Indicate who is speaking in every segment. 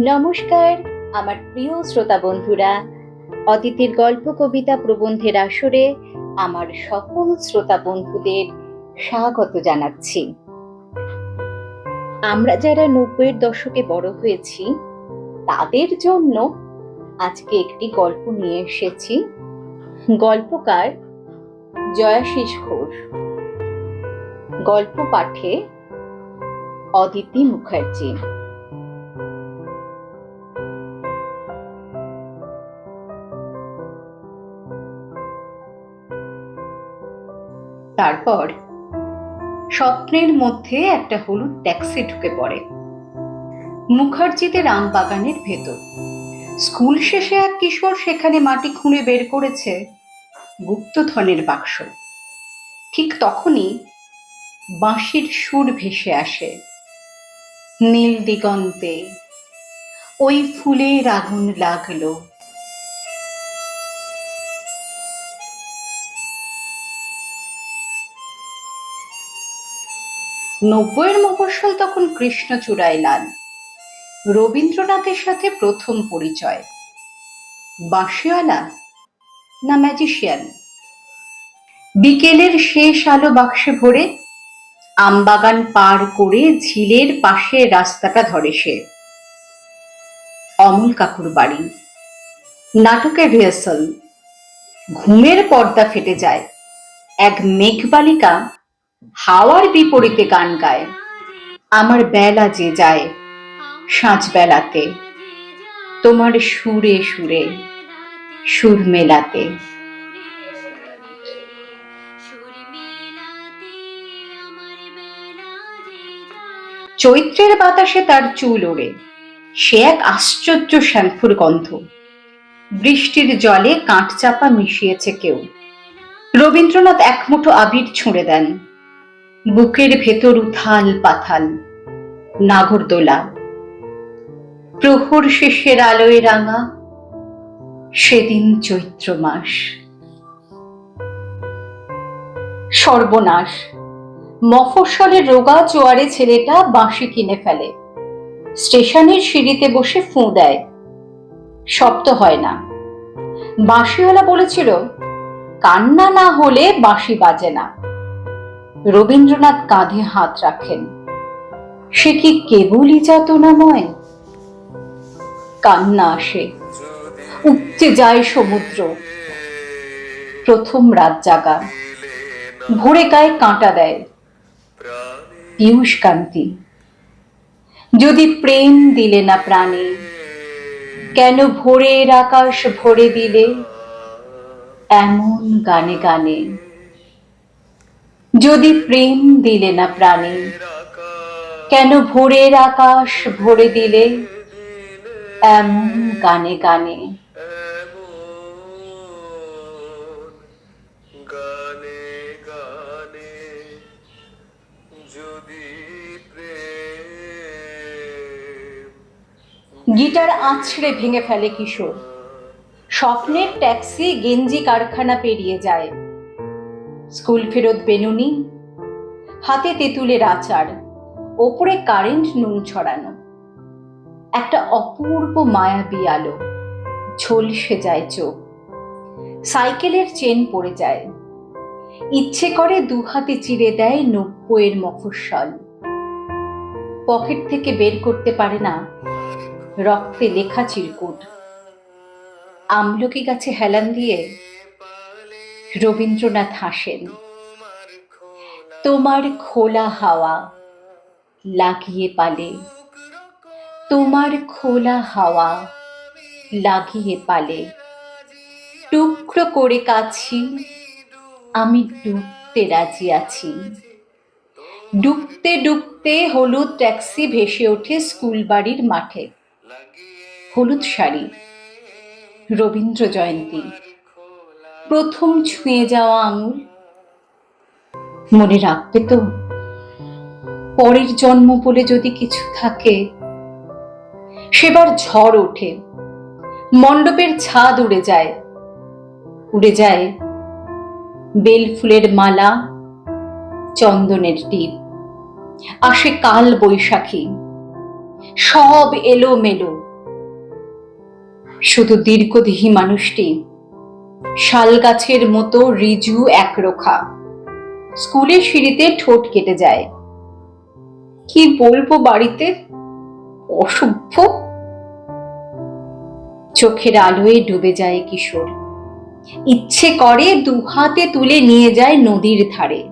Speaker 1: নমস্কার, আমার প্রিয় শ্রোতা বন্ধুরা। অদিতির গল্প, কবিতা, প্রবন্ধের আসরে আমার সকল শ্রোতা বন্ধুদের স্বাগত জানাচ্ছি। আমরা যারা নব্বইয়ের দশকে বড় হয়েছি, তাদের জন্য আজকে একটি গল্প নিয়ে এসেছি। গল্পকার জয়াশিস ঘোষ। গল্প পাঠে অদিতি মুখার্জী। তারপর স্বপ্নের মধ্যে একটা হলুদ ট্যাক্সি ঢুকে পড়ে। মুখার্জিতে আম বাগানের ভেতর। স্কুল শেষে এক কিশোর সেখানে মাটি খুঁড়ে বের করেছে গুপ্তধনের বাক্স। ঠিক তখনই বাঁশির সুর ভেসে আসে। নীল দিগন্তে, ওই ফুলের আগুন লাগল। নব্বইয়ের মফস্বল তখন কৃষ্ণচূড়ায় লাল। রবীন্দ্রনাথের সাথে প্রথম পরিচয়। বাঁশিওয়ালা না ম্যাজিশিয়ান? বিকেলের শেষ আলো বাক্সে ভরে আমবাগান পার করে ঝিলের পাশে রাস্তাটা ধরে সে। অমল কাকুর বাড়ি। নাটকের রিহার্সাল। ঘুমের পর্দা ফেটে যায়। এক মেঘবালিকা হাওয়ার বিপরীতে গান গায়। আমার বেলা যে যায় সাঁঝ বেলাতে। তোমার সুরে সুরে, সুর মেলাতে। চৈত্রের বাতাসে তার চুল ওড়ে। সে এক আশ্চর্য শ্যাম্পুর গন্ধ। বৃষ্টির জলে কাঠ চাপা মিশিয়েছে কেউ। রবীন্দ্রনাথ এক মুঠো আবির ছুঁড়ে দেন। বুকের ভেতর উথাল পাথাল, নাগরদোলা। প্রহর শেষের আলোয় রাঙা, সেদিন চৈত্র মাস। সর্বনাশ মফস্বলের রোগা জোয়ারে ছেলেটা বাঁশি কিনে ফেলে। স্টেশনের সিঁড়িতে বসে ফুঁ দেয়। শব্দ হয় না। বাঁশিওয়ালা বলেছিল, কান্না না হলে বাঁশি বাজে না। রবীন্দ্রনাথ কাঁধে হাত রাখেন। সে কি কেবলই যাতনাময়? কান্না আসে। উপচে যায় সমুদ্র। প্রথম রাত জাগা। ভোরে গায়ে কাঁটা দেয়। পিয়ুষ কান্তি যদি প্রেম দিলে না প্রাণে, কেন ভোরের আকাশ ভরে দিলে? এমন গানে গানে। যদি প্রেম দিলে না প্রাণে, কেন ভোরের আকাশ ভরে দিলে এমন গানে গানে? গিটার আছড়ে ভেঙে ফেলে কিশোর। স্বপ্নের ট্যাক্সি গেঞ্জি কারখানা পেরিয়ে যায়। স্কুল ফেরত বেনুনি। হাতে তেঁতুলের আচার, ওপরে কারেন্ট নুন ছড়ানো। একটা অপূর্ব মায়াবী আলো ঝলসে যায় চোখ। সাইকেলের চেন পড়ে যায়। ইচ্ছে করে দু হাতে চিড়ে দেয় নব্বইয়ের মফস্বল। পকেট থেকে বের করতে পারে না। রক্তে লেখা চিরকুট। আমলকি গাছে হেলান দিয়ে রবীন্দ্রনাথ হাসেন, তোমার খোলা হাওয়া লাগিয়ে পালে, তোমার খোলা হাওয়া লাগিয়ে পালে, টুকরো করে কাছি আমি ডুবতে রাজি আছি। ডুবতে ডুবতে হলুদ ট্যাক্সি ভেসে ওঠে স্কুল বাড়ির মাঠে। হলুদ শাড়ি, রবীন্দ্র জয়ন্তী। প্রথম ছুঁয়ে যাওয়া আঙুল। মনে রাখবে তো, পরের জন্ম বলে যদি কিছু থাকে, সেবার ঝড় ওঠে, মণ্ডপের ছাদ উড়ে যায় উড়ে যায় বেল ফুলের মালা, চন্দনের টিপ, আসে কাল বৈশাখী, সব এলো মেলো শুধু দীর্ঘদেহী মানুষটি শাল গাছের মতো রিজু একরোখা স্কুলের সিঁড়িতে ঠোঁট কেটে যায়। কি বলব বাড়িতে? অসভ্য। চোখের আলোয় ডুবে যায় কিশোর। ইচ্ছে করে দু হাতে তুলে নিয়ে যায় নদীর ধারে।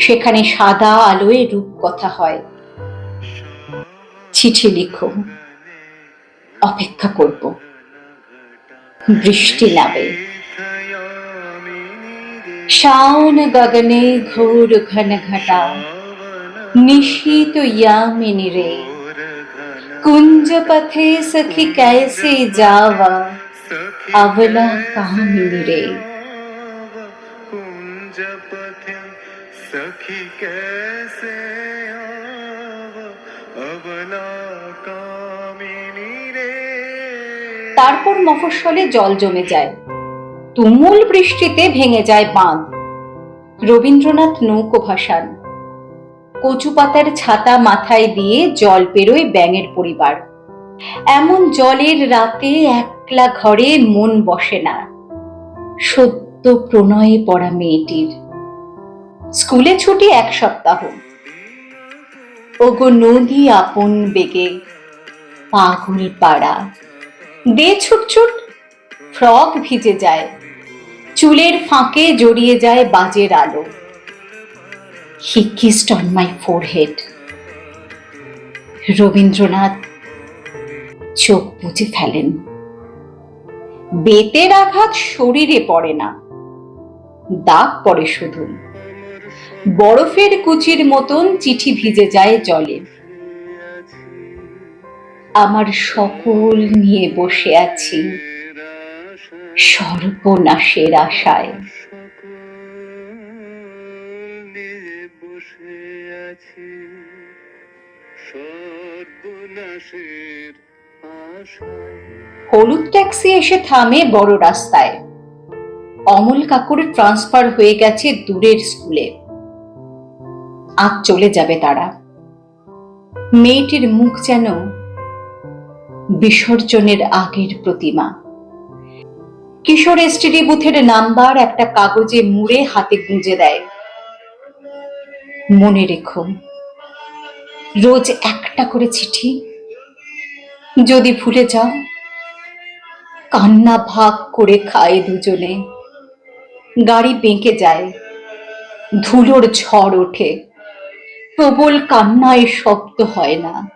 Speaker 1: সেখানে সাদা আলোয় রূপকথা হয়। চিঠি লিখো। অপেক্ষা করব। বৃষ্টি নামে শাওন গগনে ঘোর ঘন ঘটা নিশীত यामिनी रे कुंज पथे सखी कैसे जावा अवला कामिनी रे
Speaker 2: कुंज पथे सखी कैसे
Speaker 1: তারপর মফস্বলে জল জমে যায়। তুমুল বৃষ্টিতে ভেঙে যায় বাঁধ। রবীন্দ্রনাথ নৌকো ভাসান। কচু পাতার ছাতা মাথায় দিয়ে জল পেরোয় ব্যাঙের পরিবার। এমন জলের রাতে একলা ঘরে মন বসে না। সত্য প্রণয়ে পড়া মেয়েটির। স্কুলে ছুটি এক সপ্তাহ। ওগো নদী আপন বেগে, পাগল পাড়া। দে ছুট ছুট, ফ্রক ভিজে যায়, চুলের ফাঁকে জড়িয়ে যায় বাজের আলো। He kissed on my forehead Rabindranath চোখ বুঝে ফেলেন। বেতের আঘাত শরীরে পড়ে না, দাগ পড়ে শুধু। বরফের কুচির মতন চিঠি ভিজে যায় জলে। আমার সকল নিয়ে বসে আছি। সর্বনাশের আশায়। হলুদ ট্যাক্সি এসে থামে বড় রাস্তায়। অমল কাকুর ট্রান্সফার হয়ে গেছে দূরের স্কুলে। আজ চলে যাবে তারা। মেয়েটির মুখ যেন বিসর্জনের আগের প্রতিমা। কিশোর এসটিডি বুথের নাম্বার একটা কাগজে মুড়ে হাতে গুঁজে দেয়। মনে রেখো, রোজ একটা করে চিঠি। যদি ভুলে যাও, কান্না ভাগ করে খায় দুজনে। গাড়ি বেঁকে যায়, ধুলোর ঝড় ওঠে। প্রবল কান্নায় শব্দ হয় না।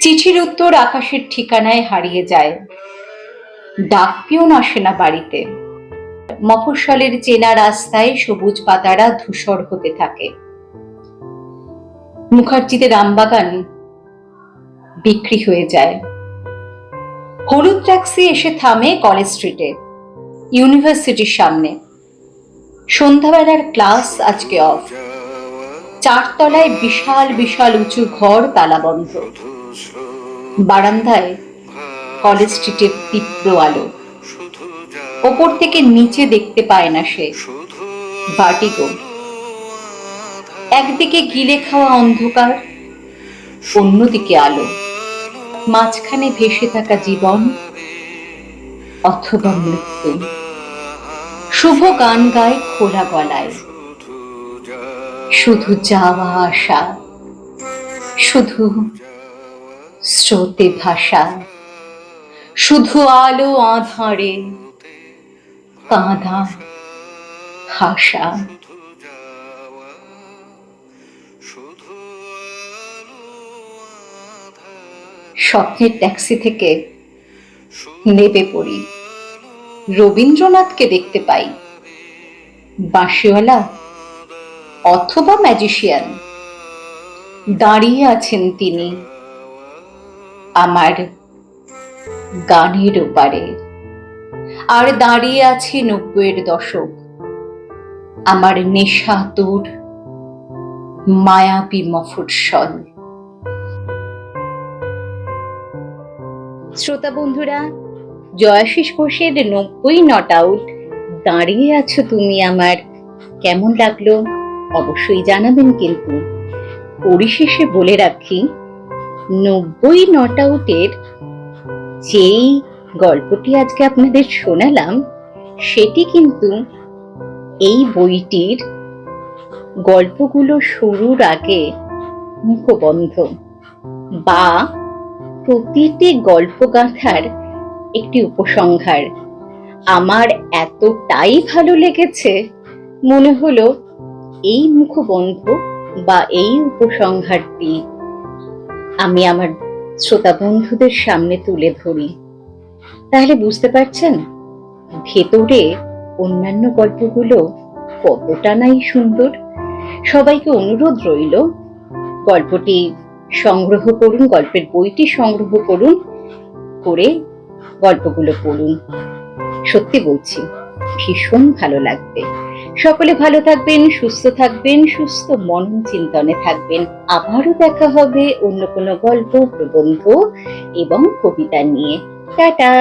Speaker 1: চিঠির উত্তর আকাশের ঠিকানায় হারিয়ে যায়। ডাক পিয়ন আসে না বাড়িতে। মফস্বলের চেনা রাস্তায় সবুজ পাতারা ধূসর হতে থাকে। মুখার্জিতে রামবাগান বিক্রি হয়ে যায়। হলুদ ট্যাক্সি এসে থামে কলেজ স্ট্রিটে, ইউনিভার্সিটির সামনে। সন্ধ্যাবেলার ক্লাস আজকে অফ। চারতলায় বিশাল বিশাল উঁচু ঘর তালাবন্ধ। বারান্দায় কলেজ স্ট্রিটের তীব্র আলো। ওপর থেকে নিচে দেখতে পায় না সে। ভার্টিগো। একদিকে গিলে খাওয়া অন্ধকার, অন্যদিকে আলো। মাঝখানে ভেসে থাকা জীবন অথবা মৃত্যু। শুভ গান গায় খোলা গলায়। শুধু যাওয়া আসা, শুধু স্রোতে ভাষা। শুধু আলো আধারে কাঁদা হাসা স্বপ্নের ট্যাক্সি থেকে নেবে পড়ি। রবীন্দ্রনাথকে দেখতে পাই। বাঁশিওয়ালা অথবা ম্যাজিশিয়ান। দাঁড়িয়ে আছেন তিনি। আমার গানের ওপারে আর দাঁড়িয়ে আছি নব্বইয়ের দশক। আমার নেশা তোর মায়াবী মফস্বল। শ্রোতা বন্ধুরা, জয়াশিস ঘোষের নব্বই নট আউট। দাঁড়িয়ে আছো তুমি আমার। কেমন লাগল? অবশ্যই জানাবেন কিন্তু। পরিশেষে বলে রাখি নব্বই নট আউটের যেই গল্পটি আজকে আপনাদের শোনালাম, সেটি কিন্তু এই বইটির গল্পগুলো শুরুর আগে মুখবন্ধ বা প্রতিটি গল্পগাথার একটি উপসংহার। আমার এতটাই ভালো লেগেছে, মনে হলো এই মুখবন্ধ বা এই উপসংহারটি আমি আমার শ্রোতা বন্ধুদের সামনে তুলে ধরি। তাহলে বুঝতে পারছেন ভেতরে অন্যান্য গল্পগুলো কতটা নাই সুন্দর? সবাইকে অনুরোধ রইল, গল্পটি সংগ্রহ করুন, গল্পের বইটি সংগ্রহ করুন, করে গল্পগুলো পড়ুন। সত্যি বলছি, ভীষণ ভালো লাগবে। সকলে ভালো থাকবেন, সুস্থ থাকবেন, সুস্থ মন চিন্তনে থাকবেন। আবারও দেখা হবে অন্য কোনো গল্প, প্রবন্ধ এবং কবিতা নিয়ে। টাটা!